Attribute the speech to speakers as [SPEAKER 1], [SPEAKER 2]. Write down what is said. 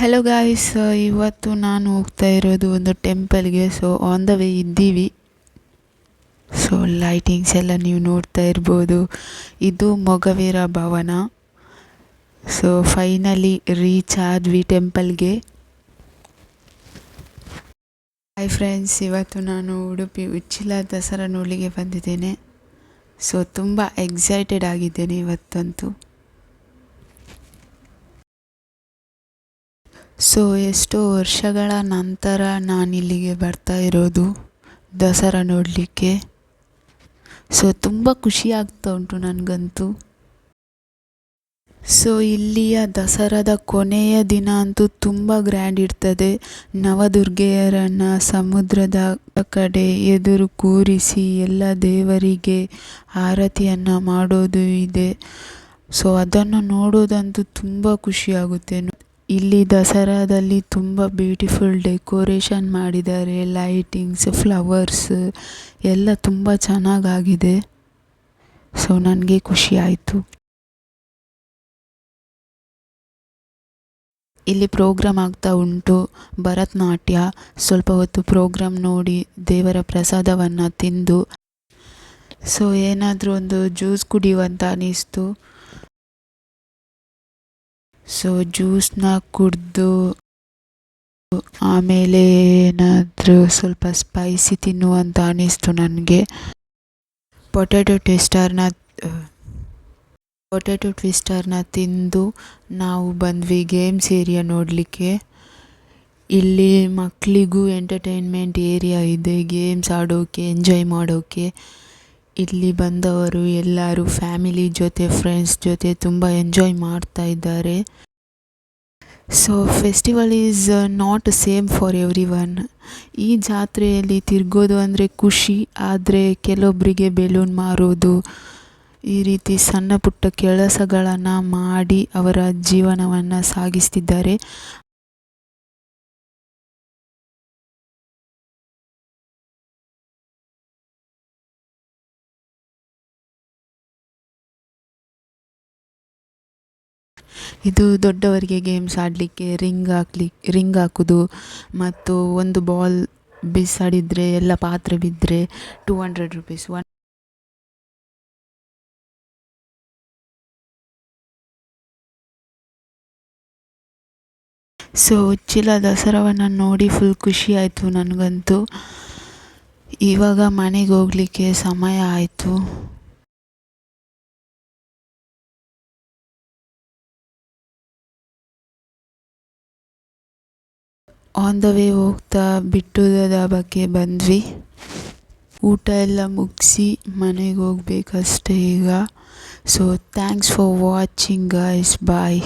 [SPEAKER 1] Hello guys ಇವತ್ತು ನಾನು ಹೋಗ್ತಾ ಇರೋದು ಒಂದು ಟೆಂಪಲ್ಗೆ ಸೊ ಆನ್ ದ ವೇ ಇದ್ದೀವಿ. ಸೊ ಲೈಟಿಂಗ್ಸ್ ಎಲ್ಲ ನೀವು ನೋಡ್ತಾ ಇರ್ಬೋದು. ಇದು Mogaveera Bhavana. So finally reach ಆದ್ವಿ ಟೆಂಪಲ್ಗೆ ಹಾಯ್ ಫ್ರೆಂಡ್ಸ್ ಇವತ್ತು ನಾನು ಉಡುಪಿ, ಉಚ್ಚಿಲ ದಸರಾ ನೋಡಲಿಕ್ಕೆ ಬಂದಿದ್ದೇನೆ. ಸೊ ತುಂಬ ಎಕ್ಸೈಟೆಡ್ ಆಗಿದ್ದೇನೆ ಇವತ್ತಂತೂ. ಸೊ ಎಷ್ಟೋ ವರ್ಷಗಳ ನಂತರ ನಾನು ಇಲ್ಲಿಗೆ ಬರ್ತಾ ಇರೋದು ದಸರಾ ನೋಡಲಿಕ್ಕೆ. ಸೊ ತುಂಬ ಖುಷಿ ಆಗ್ತಾ ಉಂಟು ನನಗಂತೂ. ಸೊ ಇಲ್ಲಿಯ ದಸರಾದ ಕೊನೆಯ ದಿನ ಅಂತೂ ತುಂಬ ಗ್ರ್ಯಾಂಡ್ ಇರ್ತದೆ. ನವದುರ್ಗೆಯರನ್ನು ಸಮುದ್ರದ ಕಡೆ ಎದುರು ಕೂರಿಸಿ ಎಲ್ಲ ದೇವರಿಗೆ ಆರತಿಯನ್ನು ಮಾಡೋದು ಇದೆ. ಸೊ ಅದನ್ನು ನೋಡೋದಂತೂ ತುಂಬ ಖುಷಿಯಾಗುತ್ತೆ ಇಲ್ಲಿ ದಸರಾದಲ್ಲಿ ತುಂಬ ಬ್ಯೂಟಿಫುಲ್ ಡೆಕೋರೇಷನ್ ಮಾಡಿದ್ದಾರೆ ಲೈಟಿಂಗ್ಸ್ ಫ್ಲವರ್ಸ್ ಎಲ್ಲ ತುಂಬ ಚೆನ್ನಾಗಾಗಿದೆ. ಸೊ ನನಗೆ ಖುಷಿ ಆಯಿತು. ಇಲ್ಲಿ ಪ್ರೋಗ್ರಾಮ್ ಆಗ್ತಾ ಉಂಟು, ಭರತನಾಟ್ಯ. ಸ್ವಲ್ಪ ಹೊತ್ತು ಪ್ರೋಗ್ರಾಮ್ ನೋಡಿ, ದೇವರ ಪ್ರಸಾದವನ್ನು ತಿಂದು. ಸೊ ಏನಾದರೂ ಒಂದು ಜ್ಯೂಸ್ ಕುಡಿಯುವಂತ ಅನ್ನಿಸ್ತು ಸೊ ಜ್ಯೂಸ್ನ ಕುಡಿದು, ಆಮೇಲೆ ಏನಾದರೂ ಸ್ವಲ್ಪ ಸ್ಪೈಸಿ ತಿನ್ನು ಅಂತ ಅನ್ನಿಸ್ತು ನನಗೆ. ಪೊಟ್ಯಾಟೊ ಟ್ವಿಸ್ಟರ್ನ ಪೊಟ್ಯಾಟೊ ಟ್ವಿಸ್ಟರ್ನ ತಿಂದು ನಾವು ಬಂದ್ವಿ ಗೇಮ್ಸ್ ಏರಿಯಾ ನೋಡಲಿಕ್ಕೆ. ಇಲ್ಲಿ ಮಕ್ಕಳಿಗೂ ಎಂಟರ್ಟೈನ್ಮೆಂಟ್ ಏರಿಯಾ ಇದೆ ಗೇಮ್ಸ್ ಆಡೋಕ್ಕೆ ಎಂಜಾಯ್ ಮಾಡೋಕೆ. ಇಲ್ಲಿ ಬಂದವರು ಎಲ್ಲರೂ ಫ್ಯಾಮಿಲಿ ಜೊತೆ ಫ್ರೆಂಡ್ಸ್ ಜೊತೆ ತುಂಬ ಎಂಜಾಯ್ ಮಾಡ್ತಾ ಇದ್ದಾರೆ. So festival is not same for every one ಈ ಜಾತ್ರೆಯಲ್ಲಿ ತಿರ್ಗೋದು ಅಂದರೆ ಖುಷಿ, ಆದರೆ ಕೆಲವೊಬ್ಬರಿಗೆ ಬೆಲೂನ್ ಮಾರೋದು, ಈ ರೀತಿ ಸಣ್ಣ ಪುಟ್ಟ ಕೆಲಸಗಳನ್ನು ಮಾಡಿ ಅವರ ಜೀವನವನ್ನು ಸಾಗಿಸ್ತಿದ್ದಾರೆ. ಇದು ದೊಡ್ಡವರಿಗೆ ಗೇಮ್ಸ್ ಆಡಲಿಕ್ಕೆ ರಿಂಗ್ ಹಾಕ್ಲಿ ರಿಂಗ್ ಹಾಕೋದು, ಮತ್ತು ಒಂದು ಬಾಲ್ ಬಿಸಾಡಿದರೆ, ಎಲ್ಲ ಪಾತ್ರೆ ಬಿದ್ದರೆ two hundred rupees one so Uchila ದಸರಾವನ್ನು ನೋಡಿ ಫುಲ್ ಖುಷಿ ಆಯಿತು ನನಗಂತೂ. ಇವಾಗ ಮನೆಗೆ ಹೋಗಲಿಕ್ಕೆ ಸಮಯ ಆಯಿತು. ಆನ್ ದ ವೇ ಹೋಗ್ತಾ ಬಿಟ್ಟುದ ಬಗ್ಗೆ ಬಂದ್ವಿ. ಊಟ ಎಲ್ಲ ಮುಗಿಸಿ ಮನೆಗೆ ಹೋಗ್ಬೇಕಷ್ಟೇ ಈಗ. So thanks for watching guys bye